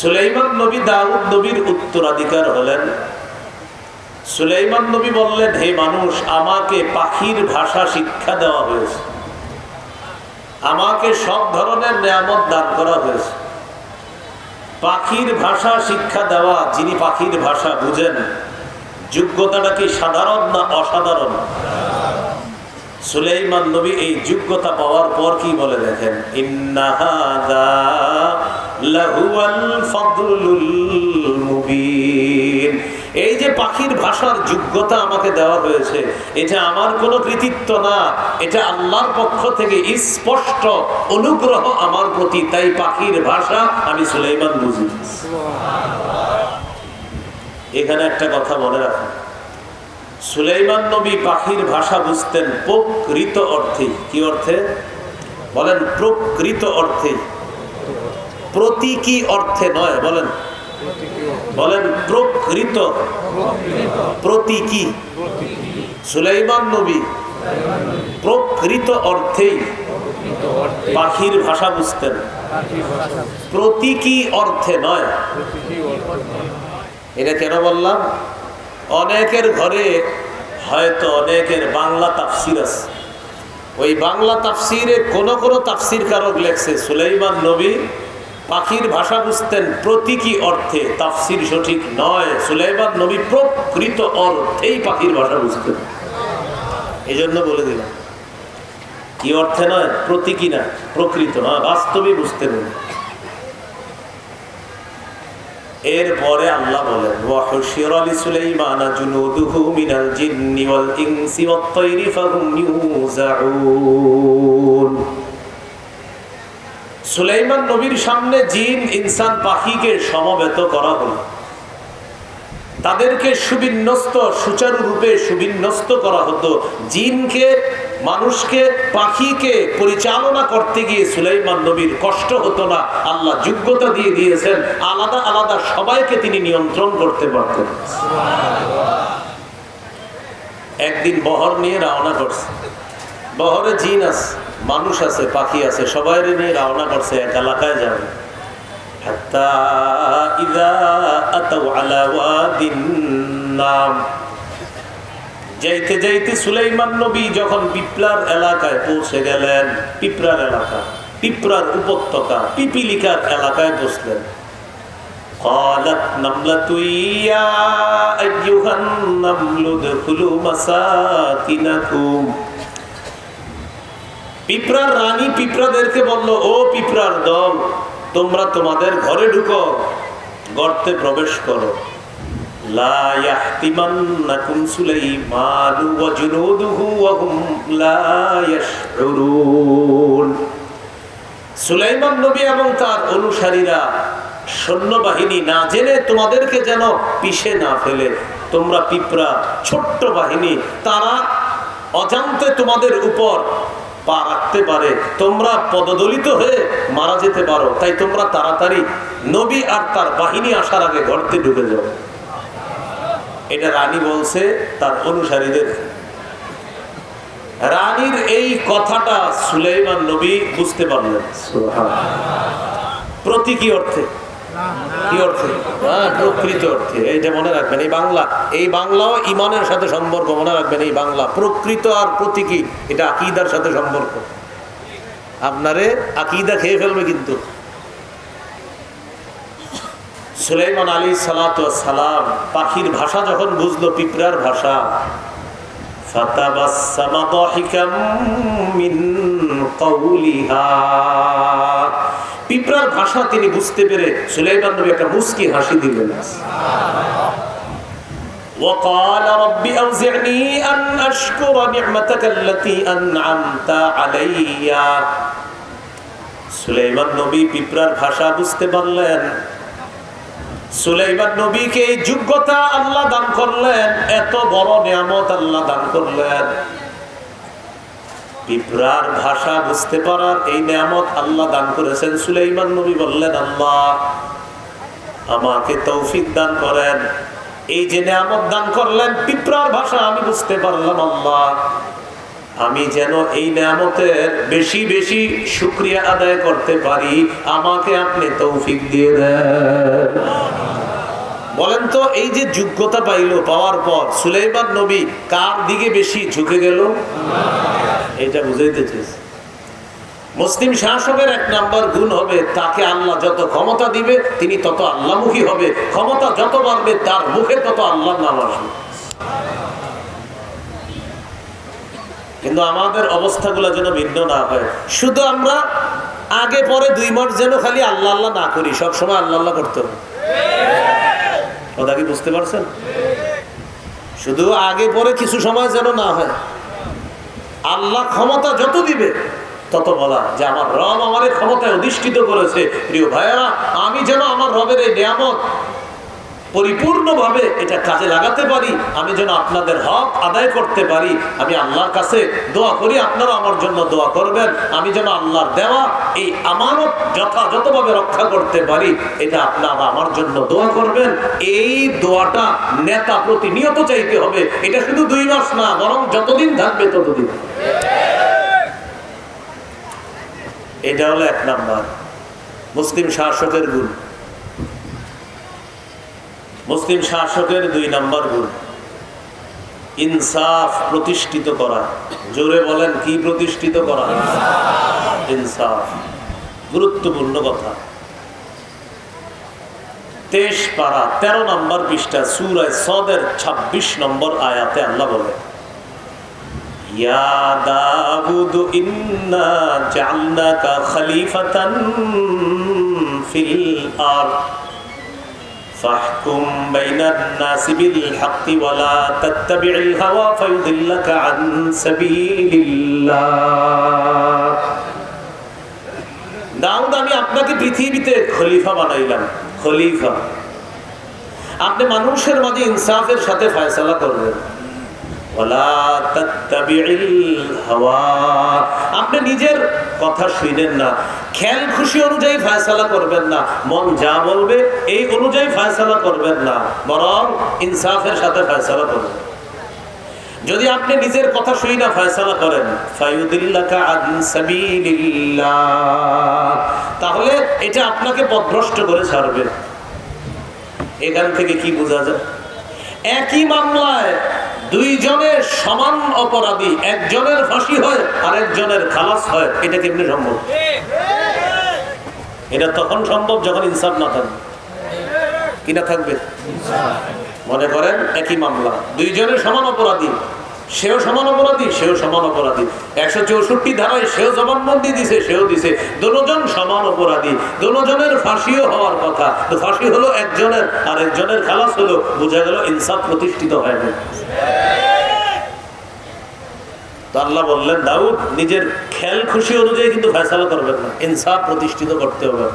সুলাইমান নবী দাউদ নবীর উত্তরাধিকার হলেন। সুলাইমান নবী বললেন, হে মানুষ, আমাকে পাখির ভাষা শিক্ষা দেওয়া হয়েছে। আমাকে সব ধরনের নিয়ামত দান করা হয়েছে। পাখির ভাষা শিক্ষা দেওয়া, যিনি পাখির ভাষা বুঝেন, যোগ্যতাটা কি সাধারণ না অসাধারণ? সুলাইমান নবী এই যোগ্যতা পাওয়ার পর কি বলে দেখেন? ইন্নাহাদা এই যে পাখির ভাষার যোগ্যতা আমাকে দেওয়া হয়েছে, এটা আমার কোনো কৃতিত্ব না, এটা আল্লাহর পক্ষ থেকে স্পষ্ট অনুগ্রহ আমার প্রতি, তাই পাখির ভাষা আমি সুলাইমান বুঝি। এখানে একটা কথা মনে রাখুন। সুলাইমান নবী পাখির ভাষা বুঝতেন প্রকৃত অর্থে। কি অর্থে? বলেন প্রকৃত অর্থে। প্রতীকী অর্থে নয়, বলেন। বলেন প্রকৃত। প্রতীকী। সুলাইমান নবী প্রকৃত অর্থেই পাখির ভাষা বুঝতেন। প্রতীকী অর্থে নয়। এটা কেন বললাম? অনেকের ঘরে হয়তো অনেকের বাংলা তাফসির আছে। ওই বাংলা তাফসিরে কোন কোনো তাফসির কারক লেখছে, সুলাইমান নবী পাখির ভাষা বুঝতেন প্রতীকী অর্থে, তাফসির সঠিক নয়। সুলাইমান নবী প্রকৃত অর্থেই পাখির ভাষা বুঝতেন। এই জন্য বলে দিলাম, কি অর্থে নয়? প্রতীকী না, প্রকৃত নয় বাস্তবে বুঝতেন। এরপরে আল্লাহ বলেন, ওয়াহুশির ইউজাউন সুলাইমান নবীর সামনে জিন, ইনসান, পাখিকে সমবেত করা হলো। তাদেরকে সুবিন্যস্ত, সুচারুরূপে সুবিন্যস্ত করা হতো। জিনকে, মানুষকে, পাখিকে পরিচালনা করতে গিয়ে সুলাইমান নবীর কষ্ট হতো না। আল্লাহ যোগ্যতা দিয়ে দিয়েছেন। আলাদা আলাদা সবাইকে তিনি নিয়ন্ত্রণ করতে পারতেন। একদিন বহর নিয়ে রওনা করছে। বহরে জিন আছে। মানুষ আছে পাখি আছে সবাই নিয়ে রওনা করছে এক এলাকায় যাবে حتى إذا أتوا على واد النام যাইতে যাইতে সুলাইমান নবী যখন পিপলার এলাকায় পৌঁছে গেলেন পিপরার এলাকা পিপরার উপত্যকা পিপিলিকার এলাকায় বসলেন قالت نملة يا أيها النمل ادخلوا مساكنكم পিঁপড়ার রানী পিঁপড়াদেরকে বলল, ও পিঁপড়ার দল, তোমরা তোমাদের ঘরে ঢুকো, গর্তে প্রবেশ করো। সুলাইমানু এবং তার অনুসারীরা না জেনে তোমাদেরকে যেন পিষে না ফেলে। তোমরা পিঁপড়া, ছোট্ট বাহিনী, তারা অজান্তে তোমাদের উপর পা রাখতে পারে। তোমরা পদদলিত হয়ে মারা যেতে পারো। তাই তোমরা তাড়াতাড়ি নবী আর তার বাহিনী আসার আগে গর্তে ঢুকে যাও। এটা রানী বলছে তার অনুসারীদের। রানীর এই কথাটা সুলাইমান নবী বুঝতে পারলেন। প্রতীকী অর্থে। কি অর্থে? হ্যাঁ প্রকৃত অর্থে। এইটা মনে রাখবেন, এই বাংলা, এই বাংলাও ইমানের সাথে সম্পর্ক, মনে রাখবেন এই বাংলা। প্রকৃত আর প্রতীকী, এটা আকিদার সাথে সম্পর্ক। আপনারে আকিদা খেয়ে ফেলবে কিন্তু। সুলাইমান আলী সালাত সালাম পাখির ভাষা যখন বুঝলো, পিঁপড়ার ভাষা, ফাতাবাসসামা দাহিকাম মিন কাউলিহা পিঁপড়ার ভাষা তিনি বুঝতে পেরে সুলাইমান নবী একটা মুস্কি হাসি দিলেন وقال رب أوزعني أن أشكر نعمتك التي أنعمت علي সুলাইমান নবী পিঁপড়ার ভাষা বুঝতে পারলেন সুলাইমান নবীকে এই যোগ্যতা আল্লাহ দান করলেন এত বড় নিয়ামত আল্লাহ দান করলেন পিঁপড়ার ভাষা বুঝতে পারার এই নিয়ামত আল্লাহ দান করেছেন। সুলাইমান নবী বললেন, আল্লাহ আমাকে তৌফিক দান করেন। এই যে নিয়ামত দান করলেন, পিঁপড়ার ভাষা আমি বুঝতে পারলাম, আল্লাহ। আমি যেন এই নামতের বেশি বেশি শুক্রিয়া আদায় করতে পারি, আমাকে আপনি তৌফিক দিয়ে দেন। বলেন তো, এই যে যোগ্যতা পাইলো, পাওয়ার পর সুলাইমান নবী কার দিকে বেশি ঝুঁকে গেল? এটা বুঝাইতে চেয়েছে মুসলিম শাসকের এক নাম্বার গুণ হবে, তাকে আল্লাহ যত ক্ষমতা দিবে, তিনি তত আল্লাহমুখী হবে। ক্ষমতা যত বাড়বে, তার মুখে তত আল্লাহ নাম আসবে। কিন্তু আমাদের অবস্থাগুলো যেন ভিন্ন না হয়। শুধু আমরা আগে পরে দুই মাস যেন খালি আল্লাহ আল্লাহ না করি, সব সময় আল্লাহ আল্লাহ করতে হবে। কথা কি বুঝতে পারছেন? শুধু আগে পরে কিছু সময় যেন না হয়। আল্লাহ ক্ষমতা যত দিবে, তত বলা যে আমার রব আমার ক্ষমতায় অধিষ্ঠিত করেছে। প্রিয় ভাইয়েরা, আমি যেন আমার রবের এই নিয়ামত পরিপূর্ণভাবে এটা কাজে লাগাতে পারি, আমি যেন আপনাদের হক আদায় করতে পারি, আমি আল্লাহর কাছে দোয়া করি আপনারা আমার জন্য দোয়া করবেন, আমি যেন আল্লাহর দেওয়া এই আমানত যথাযথভাবে রক্ষা করতে পারি, এটা আপনারা আমার জন্য দোয়া করবেন। এই দোয়াটা নেতা প্রতিনিয়ত চাইতে হবে, এটা শুধু দুই মাস না, বরং যতদিন থাকবে ততদিন। এটা হলো এক নাম্বার। মুসলিম শাসকের গুণ। মুসলিম শাসকের দুই নাম্বার গুণ। ইনসাফ প্রতিষ্ঠিত করা। জোরে বলেন, কি প্রতিষ্ঠিত করা? ইনসাফ। গুরুত্বপূর্ণ কথা। তেইশ পারা, তেরো নম্বর পৃষ্ঠা, সুরায় সদের ২৬ নম্বর আয়াতে আল্লাহ বলে ইয়া فاحكم بين الناس بالحق ولا تتبع الهوى فيضلك عن سبيل الله দাউদ আমি আপনাকে পৃথিবীতে খলিফা বানাইলাম খলিফা আপনি মানুষের মাঝে ইনসাফের সাথে ফয়সালা করবেন ওয়ালা তাত্তাবিউল হাওয়া আপনি নিজের কথা শুনেন না, খেয়াল খুশি অনুযায়ী ফয়সালা করবেন না, মন যা বলবে এই অনুযায়ী ফয়সালা করবেন না, বরং ইনসাফের সাথে ফয়সালা করবেন। যদি আপনি নিজের কথা শুই না ফয়সালা করেন তাহলে এটা আপনাকে পথভ্রষ্ট করে ছাড়বে। এখান থেকে কি বোঝা যায়? একই মামলায় দুইজনের সমান অপরাধী, একজনের ফাঁসি হয়, আরেকজনের খালাস হয়, এটা কেমনি সম্ভব? এটা তখন সম্ভব যখন ইনসাফ না থাকবে। কিনা থাকবে? মনে করেন একই মামলা। দুইজনের সমান অপরাধী সেও সমান অপরাধী, সেও সমান অপরাধী। একশো চৌষট্টি ধারায় সেও জবানবন্দি দিছে, সেও দিছে। দুজন সমান অপরাধী। দুজনের ফাঁসিও হওয়ার কথা। তো ফাঁসি হলো একজনের, আর একজনের খালাস হলো, বোঝা গেল ইনসাফ প্রতিষ্ঠিত হয় না আল্লাহ বললেন, দাউদ, নিজের খেয়াল খুশি অনুযায়ী কিন্তু ফেসলা করবেন না। ইনসাফ প্রতিষ্ঠিত করতে হবে।